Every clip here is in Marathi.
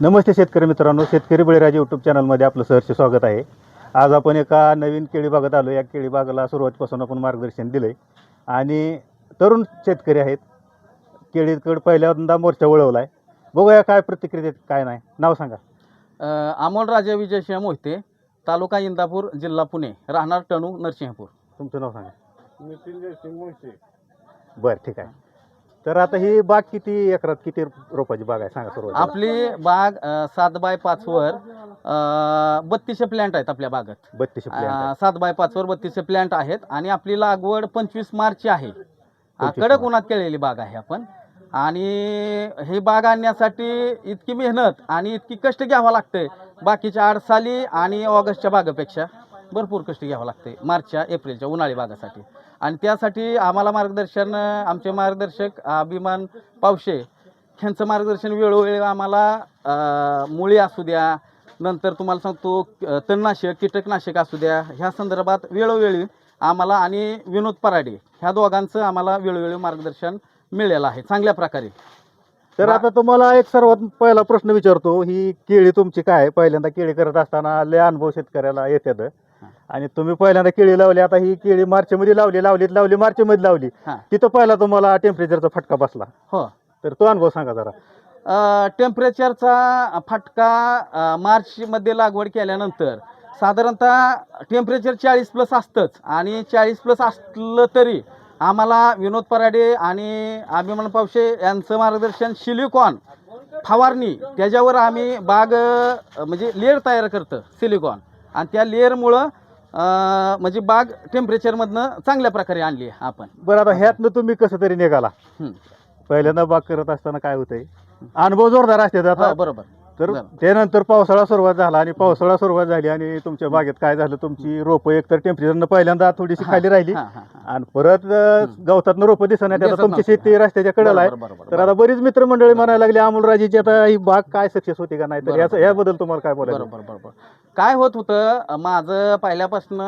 नमस्ते शेतकरी मित्रांनो शेतकरी बळीराजे यूट्यूब चॅनलमध्ये आपलं सहर्ष स्वागत आहे. आज आपण एका नवीन केळी बागेत आलो. या केळी बागेला सुरुवातीपासून आपण मार्गदर्शन दिलं आहे आणि तरुण शेतकरी आहेत. केळीकडे पहिल्यांदा मोर्चा वळवला आहे बघूया काय प्रतिक्रिया देत, काय नाही. नाव सांगा. अमोल राजा विजयसिंह मोहिते तालुका इंदापूर जिल्हा पुणे राहणार टणू नरसिंहपूर. तुमचं नाव सांगा. बरं ठीक आहे. तर आता ही बाग किती एकरात किती रोपाची बाग आहे? सांगा सुरुवात आपली बाग अ, सात बाय पाचवर अ, बत्तीसशे प्लॅन्ट आहेत आपल्या बागात. अ, प्लॅन सात बाय पाचवर बत्तीसशे प्लॅन्ट आहेत आणि आपली लागवड पंचवीस मार्चची आहे. अ, 25 कडक. उन्हात केलेली बाग आहे आपण. आणि ही बाग आणण्यासाठी इतकी मेहनत आणि इतकी कष्ट घ्यावं लागतंय बाकीच्या आडसाली आणि ऑगस्टच्या बागेपेक्षा भरपूर कष्ट घ्यावं लागते मार्चच्या एप्रिलच्या उन्हाळी बागासाठी. आणि त्यासाठी आम्हाला मार्गदर्शन आमचे मार्गदर्शक अभिमान पावशे ह्यांचं मार्गदर्शन वेळोवेळी आम्हाला मुळी असू द्या नंतर तुम्हाला सांगतो तणनाशक कीटकनाशक असू द्या ह्या संदर्भात वेळोवेळी आम्हाला आणि विनोद पराडे ह्या दोघांचं आम्हाला वेळोवेळी मार्गदर्शन मिळालेलं आहे चांगल्या प्रकारे तर आता तुम्हाला एक सर्वात पहिला प्रश्न विचारतो ही केळी तुमची काय? पहिल्यांदा केळी करत असताना लय अनुभव शेतकऱ्याला येतात आणि तुम्ही पहिल्यांदा केळी लावली आता ही केळी मार्चमध्ये लावली लावलीत लावली मार्चमध्ये लावली. हां. तिथं पहिला तुम्हाला टेम्परेचरचा फटका बसला. हो. तर तो अनुभव सांगा जरा. टेम्परेचरचा फटका मार्चमध्ये लागवड केल्यानंतर साधारणतः टेम्परेचर चाळीस प्लस असतंच. आणि चाळीस प्लस असलं तरी आम्हाला विनोद पराडे आणि अभिमान पावशे यांचं मार्गदर्शन सिलिकॉन फवारणी त्याच्यावर आम्ही बाग अ, म्हणजे लेअर तयार करतं सिलिकॉन. आणि त्या लेअरमुळं म्हणजे बाग टेम्परेचरमधनं चांगल्या प्रकारे आणली आहे आपण. बरं आता ह्यातनं तुम्ही कसं तरी निघाला. हं. पहिल्यांदा बाग करत असताना काय होतंय? अनुभव जोरदार असते हो, आता बरोबर. तर. त्यानंतर पावसाळा सुरुवात झाला आणि पावसाळा सुरुवात झाली आणि तुमच्या बागेत काय झालं? तुमची रोपं एकतर टेम्परेचरनं पहिल्यांदा थोडीशी खाली राहिली. आणि परत गवतातनं रोपं दिसत नाही आता तुमची. शेती रस्त्याच्या कडेला आहे तर आता बरीच मित्रमंडळी म्हणायला लागली अमोलराजेची आता ही बाग काय सक्सेस होती का नाही? तर. याचं याबद्दल तुम्हाला काय बोलायचं? बरोबर बरोबर. काय होत होतं माझं पहिल्यापासून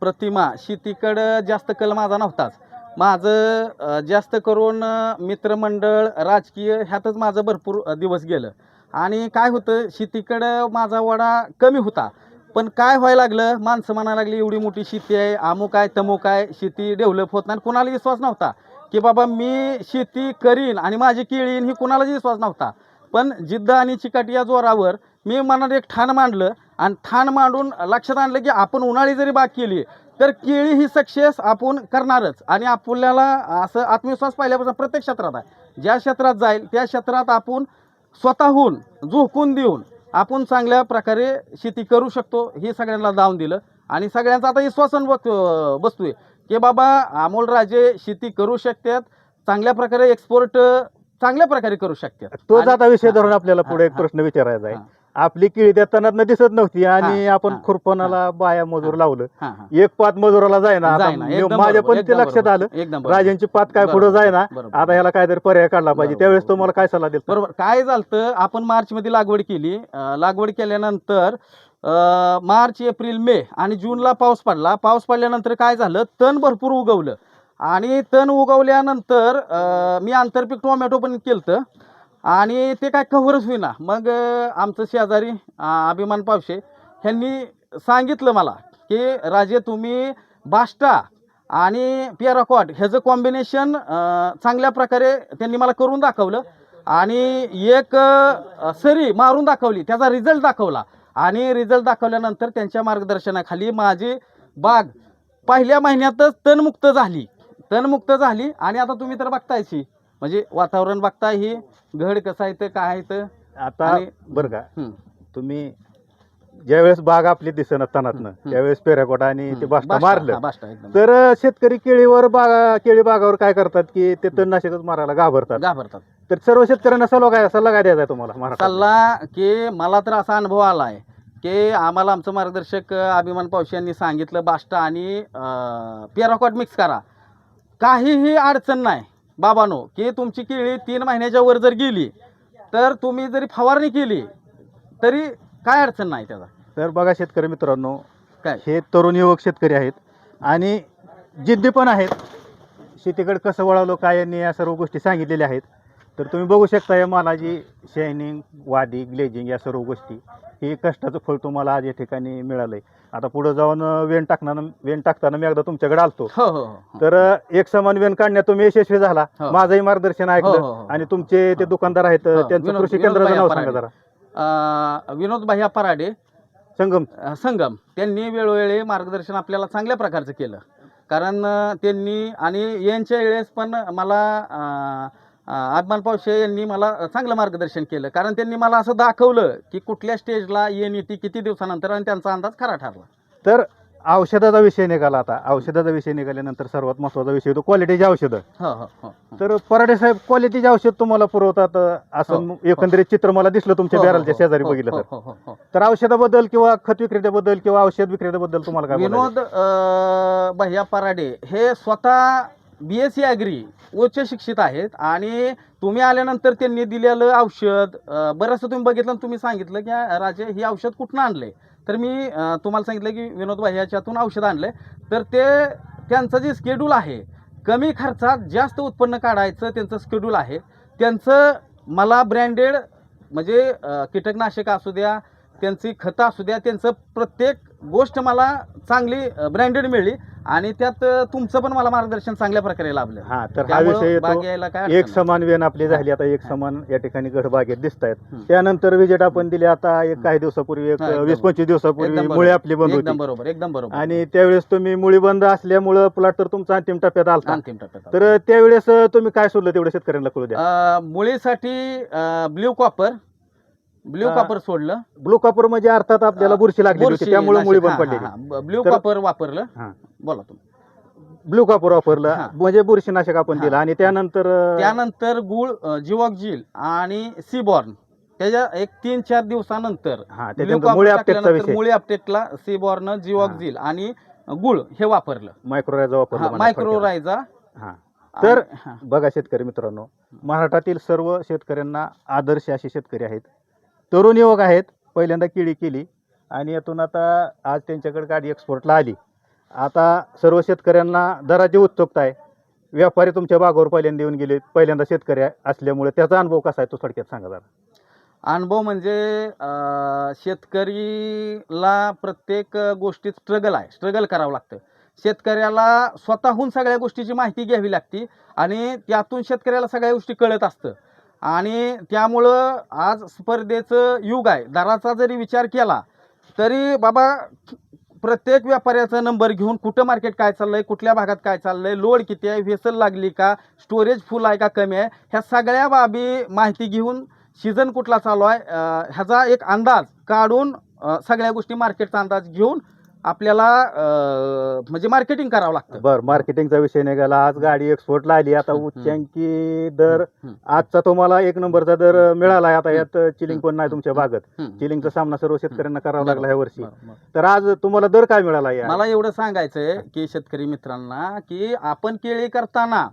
प्रतिमा शेतीकडं जास्त कल माझा नव्हताच. माझं जास्त करून मित्रमंडळ राजकीय ह्यातच माझं भरपूर दिवस गेलं. आणि काय होतं शेतीकडं माझा वडा कमी होता. पण काय व्हायला लागलं माणसं म्हणायला लागली एवढी मोठी शेती आहे अमुक आहे तमुक आहे शेती डेव्हलप होत नाही. आणि कोणाला विश्वास नव्हता की बाबा मी शेती करीन आणि माझी केळीन ही कोणालाच विश्वास नव्हता. पण जिद्द आणि चिकट या जोरावर मी मनात एक ठाण मांडलं आणि ठाण मांडून लक्षात आणलं की आपण उन्हाळी जरी बाग केली तर केळी ही सक्सेस आपण करणारच आणि आपल्याला असं आत्मविश्वास पाहिल्यापासून प्रत्येक क्षेत्रात आहे. ज्या क्षेत्रात जाईल त्या क्षेत्रात आपण स्वतःहून झोकून देऊन आपण चांगल्या प्रकारे शेती करू शकतो हे सगळ्यांना दावून दिलं. आणि सगळ्यांचा आता विश्वासन बस बसतोय की बाबा अमोल राजे शेती करू शकतात चांगल्या प्रकारे एक्सपोर्ट चांगल्या प्रकारे करू शकतात. तोच आता विषय धरून आपल्याला पुढे एक प्रश्न विचारायचा आहे. आपली केळी त्या तणातनं दिसत नव्हती आणि हां, आपण हां, खुरपणाला बाया मजूर लावलं. हां, हां. एक पात मजुराला जायना आता जायना, एकदम माझ्या बरोबर, पण ते एकदम लक्षात बरोबर, आलं. एकदम बरोबर. राजांची पात काय पुढे जायना बरोबर. आता ह्याला काहीतरी पर्याय काढला पाहिजे. बरोबर, त्यावेळेस बरोबर. तुम्हाला काय सल्ला दिला बरोबर. काय झालं आपण मार्चमध्ये लागवड केली. अं, लागवड केल्यानंतर अं, मार्च एप्रिल मे आणि जूनला पाऊस पडला. पाऊस पडल्यानंतर काय झालं तण भरपूर उगवलं. आणि तण उगवल्यानंतर अं, मी आंतरपीक टोमॅटो पण केलं आणि ते काय कव्हरच होईना. मग आमचं शेजारी अभिमान पावशे ह्यांनी सांगितलं मला की राजे तुम्ही बाष्टा आणि पेराकॉट ह्याचं कॉम्बिनेशन चांगल्या प्रकारे त्यांनी मला करून दाखवलं आणि एक सरी मारून दाखवली त्याचा रिझल्ट दाखवला. आणि रिझल्ट दाखवल्यानंतर त्यांच्या मार्गदर्शनाखाली माझी बाग पहिल्या महिन्यातच तणमुक्त झाली. तणमुक्त झाली आणि आता तुम्ही तर बघतायची म्हणजे वातावरण बघताय ही घड कसं आहे तर काय आहे तर आता आणि- बरं का? हं, तुम्ही ज्यावेळेस बाग आपली दिसना तणातनं. त्यावेळेस पेराकोट आणि ते. बाष्टा मारलं. बाष्टा एकदम. तर अं, शेतकरी केळीवर बागा केळी बागावर काय करतात की ते तणनाशकच मारायला घाबरतात. घाबरतात. तर सर्व शेतकऱ्यांना सल्ला काय सल्ला काय द्यायचा आहे तुम्हाला महाराष्ट्रात सल्ला की मला तर असा अनुभव आला आहे की आम्हाला आमचं मार्गदर्शक अ, अभिमान पावशी यांनी सांगितलं बाष्टा आणि पेराकॉट मिक्स करा. काहीही अडचण नाही. बाबानो की तुमची केळी तीन महिन्याच्या वर जर गेली तर तुम्ही जरी फवारणी केली तरी काय अडचण नाही त्याचा? तर बघा शेतकरी मित्रांनो काय? हे तरुण युवक शेतकरी आहेत आणि जिद्दी पण आहेत. शेतीकडे कसं वळवलं काय यांनी या सर्व गोष्टी सांगितलेल्या आहेत. तर तुम्ही बघू शकता या मालाची शायनिंग वादी ग्लेजिंग या सर्व गोष्टी. हे कष्टाचं फळ तुम्हाला आज या ठिकाणी मिळालंय. आता पुढे जाऊन वेण टाकताना वेण टाकताना मी एकदा तुमच्याकडे आलतो. हो हो हो. तर एक समान वेण काढण्यात तुम्ही यशस्वी झाला. हो. माझंही मार्गदर्शन हो, हो, ऐकलं हो. आणि तुमचे ते दुकानदार आहेत हो, त्यांचं विनोद- कृषी केंद्राचं नाव सांगा पराडे. जरा अं, विनोद भाई पराडे संगम. अ, संगम. त्यांनी वेळोवेळी मार्गदर्शन आपल्याला चांगल्या प्रकारचं केलं. कारण अ, त्यांनी आणि यांच्या वेळेस पण मला अ, अ, आगमन पावशे यांनी मला चांगलं मार्गदर्शन केलं कारण त्यांनी मला असं दाखवलं की कुठल्या स्टेजला येण येते किती दिवसानंतर आणि त्यांचा अंदाज खरा ठरला तर औषधाचा विषय निघाला आता औषधाचा विषय निघाल्यानंतर सर्वात महत्त्वाचा विषय होतो क्वालिटीचे औषधं हो हो हो. तर पराडे साहेब क्वालिटीचे औषध तुम्हाला पुरवतात असं एकंदरीत चित्र मला दिसलं तुमच्या बॅरलच्या शेजारी बघितलं तर. तर औषधाबद्दल किंवा खत विक्रेत्याबद्दल किंवा औषध विक्रेत्याबद्दल तुम्हाला काय? विनोद भैया पराडे हे स्वतः बी एस सी ॲग्री उच्च शिक्षित आहेत आणि तुम्ही आल्यानंतर त्यांनी दिलेलं औषध बरंचसं तुम्ही बघितलं तुम्ही सांगितलं की राजे हे औषध कुठनं आणलं तर मी तुम्हाला सांगितलं की विनोद भाई याच्यातून औषध आणलं तर ते त्यांचं जे स्केड्यूल आहे कमी खर्चात जास्त उत्पन्न काढायचं त्यांचं स्केड्यूल आहे. त्यांचं मला ब्रँडेड म्हणजे कीटकनाशक असू द्या त्यांची खतं असू द्या त्यांचं प्रत्येक गोष्ट मला चांगली ब्रँडेड मिळली आणि त्यात तुमचं पण मला मार्गदर्शन चांगल्या प्रकारे लाभलं. हा तर हा त्यामुळं विषय बाग येतो यायला काय एक अडचण. समान वेन आपली झाली आता एक. समान या ठिकाणी गडबागेत दिसत आहेत. त्यानंतर विजेट आपण दिली आता एक काही दिवसापूर्वी एक हा, एकदम वीस पंचवीस दिवसापूर्वी एकदम मुळे बरोबर. आपली बंद एकदम होती बरोबर एकदम बरोबर. आणि त्यावेळेस तुम्ही मुळी बंद असल्यामुळं प्लॉट तर तुमचा अंतिम टप्प्यात आलता. अंतिम टप्प्यात तर त्यावेळेस तुम्ही काय सोडलं तेवढं शेतकऱ्यांना कळू द्या. अ, मुळीसाठी ब्ल्यू कॉपर ब्ल्यू अ, कॉपर सोडलं. ब्लू कॉपर म्हणजे अर्थात आपल्याला बुरशी लागली होती त्यामुळे मुळी बंद पडलेली. ब्ल्यू तर- कॉपर वापरलं. हा. बोला तुम्ही. ब्लू कॉपर वापरलं. हा. म्हणजे बुरशीनाशक आपण हा. दिलं. आणि त्यानंतर अं, त्यानंतर गुळ जिवॉक्झिल आणि सीबॉर्न. त्याच्या एक तीन चार दिवसानंतर हा त्याच्यानंतर मुळे अपटेकचा विषय. मुळे अपटेकला सीबॉर्न जिवॉक्झिल आणि गुळ हे वापरलं. मायक्रोरायझा वापरला म्हणा मायक्रो थोडक्यात. रायझा हा. तर. बघा शेतकरी मित्रांनो महाराष्ट्रातील सर्व शेतकऱ्यांना आदर्श असे शेतकरी आहेत. तरुण युवक आहेत. पहिल्यांदा केळी केली आणि यातून आता आज त्यांच्याकडे गाडी एक्सपोर्टला आली. आता सर्व शेतकऱ्यांना दराची उत्सुकता आहे व्यापारी तुमच्या बागावर पहिल्यांदा येऊन गेले पहिल्यांदा शेतकरी असल्यामुळे त्याचा अनुभव कसा आहे तो थोडक्यात सांगा जरा. अनुभव म्हणजे शेतकरीला प्रत्येक गोष्टीत स्ट्रगल आहे. स्ट्रगल करावं लागतं. शेतकऱ्याला स्वतःहून सगळ्या गोष्टीची माहिती घ्यावी लागते आणि त्यातून शेतकऱ्याला सगळ्या गोष्टी कळत असतं. आणि त्यामुळं आज स्पर्धेचं युग आहे. दराचा जरी विचार केला तरी बाबा प्रत्येक व्यापाऱ्याचा नंबर घेऊन कुठं मार्केट काय चाललं आहे कुठल्या भागात काय चाललं आहे लोड किती आहे व्हेसल लागली का स्टोरेज फुल आहे का कमी आहे ह्या सगळ्या बाबी माहिती घेऊन सीझन कुठला चालू आहे ह्याचा एक अंदाज काढून सगळ्या गोष्टी मार्केटचा अंदाज घेऊन आपल्याला म्हणजे मार्केटिंग करावं लागतं. बर मार्केटिंगचा विषय निघाला. आज गाडी एक्सपोर्टला आली. आता हम्म, उच्चांकी दर हम्म, आजचा तुम्हाला एक नंबरचा दर मिळाला आता यात चिलिंग पण नाही तुमच्या हम्म. चिलिंगचा सामना सर्व शेतकऱ्यांना करावा लागला ह्या वर्षी. बरं, बरं. तर आज तुम्हाला दर काय मिळाला या? मला एवढं सांगायचंय की शेतकरी मित्रांना की आपण केळी करताना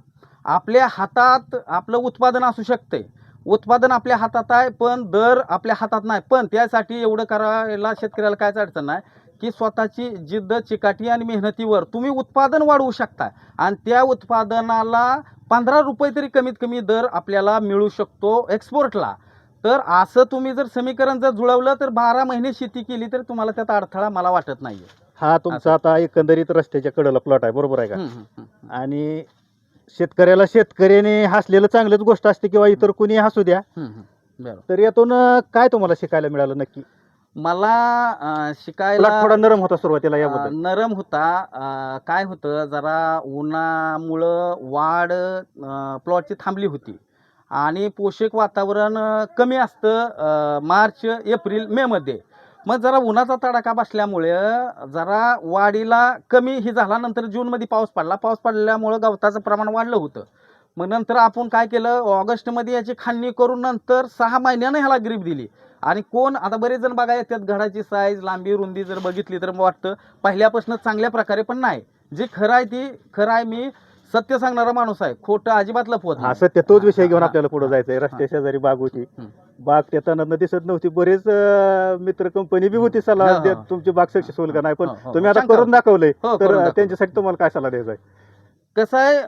आपल्या हातात आपलं उत्पादन असू शकते उत्पादन आपल्या हातात आहे पण दर आपल्या हातात नाही. पण त्यासाठी एवढं करायला शेतकऱ्याला कायच अडचण नाही. की स्वतःची जिद्द चिकाटी आणि मेहनतीवर तुम्ही उत्पादन वाढवू शकता आणि त्या उत्पादनाला पंधरा रुपये तरी कमीत कमी दर आपल्याला मिळू शकतो एक्सपोर्टला तर असं तुम्ही जर समीकरण जर जुळवलं तर बारा महिने शेती केली तर तुम्हाला त्यात अडथळा मला वाटत नाही हा तुमचा आता एकंदरीत रस्त्याच्या कडेला प्लॉट आहे बरोबर आहे का? आणि शेतकऱ्याला शेतकऱ्याने हसलेलं चांगलीच गोष्ट असते किंवा इतर कुणी हसू द्या. तर यातून काय तुम्हाला शिकायला मिळालं नक्की? मला अं, शिकायला थोडा नरम होता सुरुवातीला अं, याबद्दल. नरम होता. अं, काय होतं जरा उन्हामुळं वाढ प्लॉटची थांबली होती. आणि पोषक वातावरण अं, कमी असतं अं, मार्च एप्रिल मेमध्ये मग जरा उन्हाचा तडाखा बसल्यामुळे जरा वाढीला कमी ही झाला. नंतर जूनमध्ये पाऊस पडला. पाऊस पडल्यामुळं गवताचं प्रमाण वाढलं होतं. मग नंतर आपण काय केलं ऑगस्टमध्ये याची खांदणी करून नंतर सहा महिन्यानं ह्याला ग्रीप दिली. आणि कोण आता बरेच जण बघा येतात घडाची साईज लांबी रुंदी जर बघितली तर मग वाटतं पहिल्यापासून चांगल्या प्रकारे पण नाही जे खरं आहे ती खरं आहे मी सत्य सांगणारा माणूस आहे खोटं अजिबात लपवत हा नाही. सत्य तोच विषय घेऊन हा, आपल्याला पुढे हा, जायचंय हा. रस्त्या शेजारी बाग होती. बाग त्या दिसत नव्हती बरेच अं, मित्र कंपनी बी होती सल्ला हा, हा. देत तुमची बाग सक्सेसफुल का नाही पण हो, हो, तुम्ही आता. करून दाखवलंय हो, तर करून अं, दाखवलं. त्यांच्यासाठी तुम्हाला काय सल्ला द्यायचा आहे कसं आहे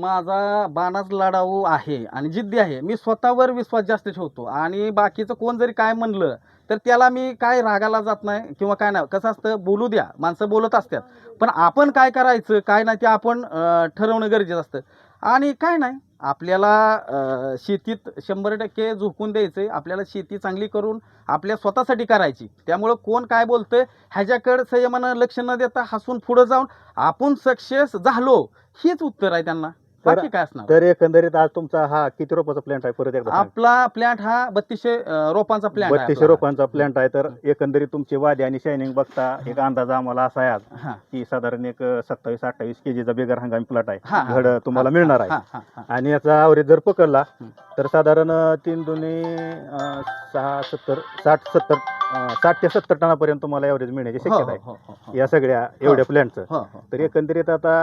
माझा बाणाच लढाऊ आहे आणि जिद्दी आहे. मी स्वतःवर विश्वास जास्त ठेवतो. आणि बाकीचं कोण जरी काय म्हणलं तर त्याला मी काय रागाला जात नाही किंवा काय नाही. कसं असतं बोलू द्या. माणसं बोलत असतात. पण आपण काय करायचं काय नाही ते आपण ठरवणं गरजेचं असतं. आणि काय नाही आपल्याला शेतीत शंभर टक्के झोकून द्यायचं आपल्याला शेती चांगली करून आपल्या स्वतःसाठी करायची. त्यामुळं कोण काय बोलतंय ह्याच्याकडे संयमानं लक्ष न देता हसून पुढं जाऊन आपण सक्सेस झालो. हेच उत्तर आहे त्यांना. तर- बाकी काय असणार? तर एकंदरीत आज तुमचा हा किती रोपाचा प्लॅन्ट आहे? परत एकदा सांगा. आपला प्लॅन्ट हा बत्तीसशे अं, रोपांचा प्लॅन्ट बत्तीसशे रोपांचा प्लॅन्ट आहे. तर एकंदरीत तुमची वादी आणि शायनिंग बघता एक अंदाज आम्हाला असा आहे आज हा. की साधारण एक सत्तावीस अठ्ठावीस केजीचा बिगर हंगामी प्लॉट हा, आहे. हा, घड तुम्हाला मिळणार आहे. हा, हा. आणि याचा ॲव्हरेज जर पकडला हं. तर साधारण अं, तीन दोन्ही अं, सहा सत्तर साठ सत्तर अं, साठ ते सत्तर टनापर्यंत तुम्हाला ॲव्हरेज मिळण्याची हो, शक्यता हो, आहे. हो, हो, या सगळ्या एवढ्या प्लॅन्टचं हो, हो, तर एकंदरीत आता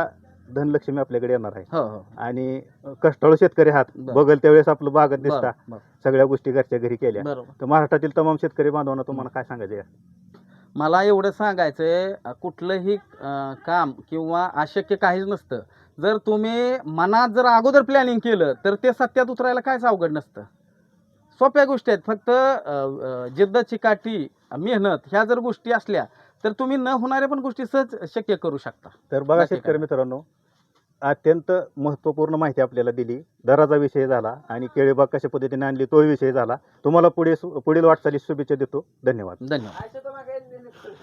धनलक्ष्मी आपल्याकडे येणार आहे. हो, हो. आणि कष्टाळू शेतकरी आहात बरं. बघल त्यावेळेस आपलं बागत दिसता. बरं, बरं, सगळ्या गोष्टी घरच्या घरी केल्या. बरोबर. तर महाराष्ट्रातील तमाम शेतकरी बांधवांना तुम्हाला काय सांगायचं आहे? मला एवढं सांगायचंय अ, कुठलंही अ, काम किंवा अशक्य काहीच नसतं. जर तुम्ही मनात जर अगोदर प्लॅनिंग केलं तर ते सत्यात उतरायला कायच अवघड नसतं. सोप्या गोष्टी आहेत. फक्त अ, अ, जिद्द चिकाटी मेहनत ह्या जर गोष्टी असल्या तर तुम्ही न होणाऱ्या पण गोष्टी सहज शक्य करू शकता. तर बघा शेतकरी? मित्रांनो अत्यंत महत्त्वपूर्ण माहिती आपल्याला दिली. दराचा विषय झाला आणि केळीबाग कशा पद्धतीने आणली तो विषय झाला. तुम्हाला पुढे पुढील वाटचालीस शुभेच्छा देतो. धन्यवाद. धन्यवाद.